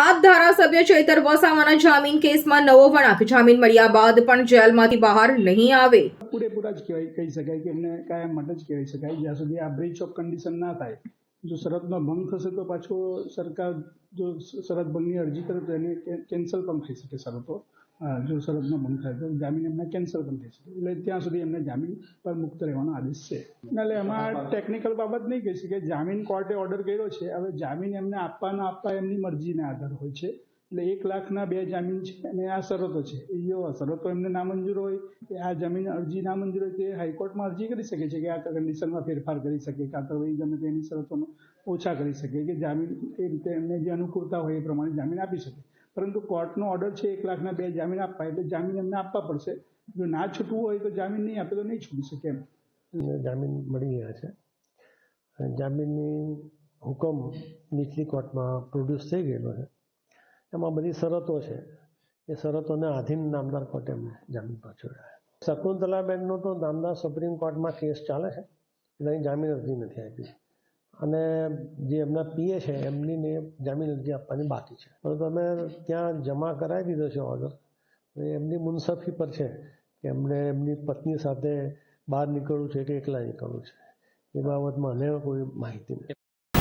આપ ધારાસભ્ય ચૈતર વસાવાના જામીન કેસમાં નવો વળાંક. જામીન મળ્યા બાદ પણ જેલમાંથી બહાર નહીં આવે. પૂરેપૂરા જ કહી શકાય કે એમને કાયમ માટે જ કહી શકાય, જ્યાં સુધી આ બ્રીચ ઓફ કન્ડિશન ના થાય. જો શરતનો ભંગ થશે તો પાછો સરકાર જો શરત ભંગની અરજી કરે તો એને કેન્સલ પણ થઈ શકે શરતો જો શરતનો ભંગ થાય તો જામીન એમને કેન્સલ પણ થઈ શકે. એટલે ત્યાં સુધી એમને જામીન પર મુક્ત રહેવાનો આદેશ છે. એટલે એમાં ટેકનિકલ બાબત નહીં કહી શકે જામીન કોર્ટે ઓર્ડર કર્યો છે. હવે જામીન એમને આપવાના આપવા એમની મરજીના આધાર હોય છે. એટલે એક લાખના બે જામીન છે અને આ શરતો છે. એ શરતો એમને નામંજૂર હોય કે આ જમીન અરજી નામંજૂર હોય તે હાઈકોર્ટમાં અરજી કરી શકે છે કે આ કન્ડિશનમાં ફેરફાર કરી શકે, કાં તો વળી ગમે તેની શરતોનો ઓછા કરી શકે, કે જામીન એ રીતે એમને જે અનુકૂળતા હોય એ પ્રમાણે જામીન આપી શકે. પરંતુ કોર્ટનો ઓર્ડર છે એક લાખના બે જામીન આપવા, એટલે જામીન એમને આપવા પડશે. જો ના છૂટવું હોય તો જામીન નહીં આપે તો નહીં છૂટી શકે એમ. જામીન મળી ગયા છે. જામીનની હુકમ નીચલી કોર્ટમાં પ્રોડ્યુસ થઈ ગયેલો છે. એમાં બધી શરતો છે. એ શરતોને આધીન નામદાર કોર્ટે જામીન પાછોડ્યા શકુંતલાબેનનો તો નામદાર સુપ્રીમ કોર્ટમાં કેસ ચાલે છે. એટલે જામીન અરજી નથી આપી. અને જે એમના પીએ છે એમની જામીન અરજી આપવાની બાકી છે. પરંતુ અમે ત્યાં જમા કરાવી દીધો છે ઓર્ડર એમની મુનસફી પર છે કે એમને એમની પત્ની સાથે બહાર નીકળવું છે કે એકલા નીકળવું છે. એ બાબતમાં મને કોઈ માહિતી નથી.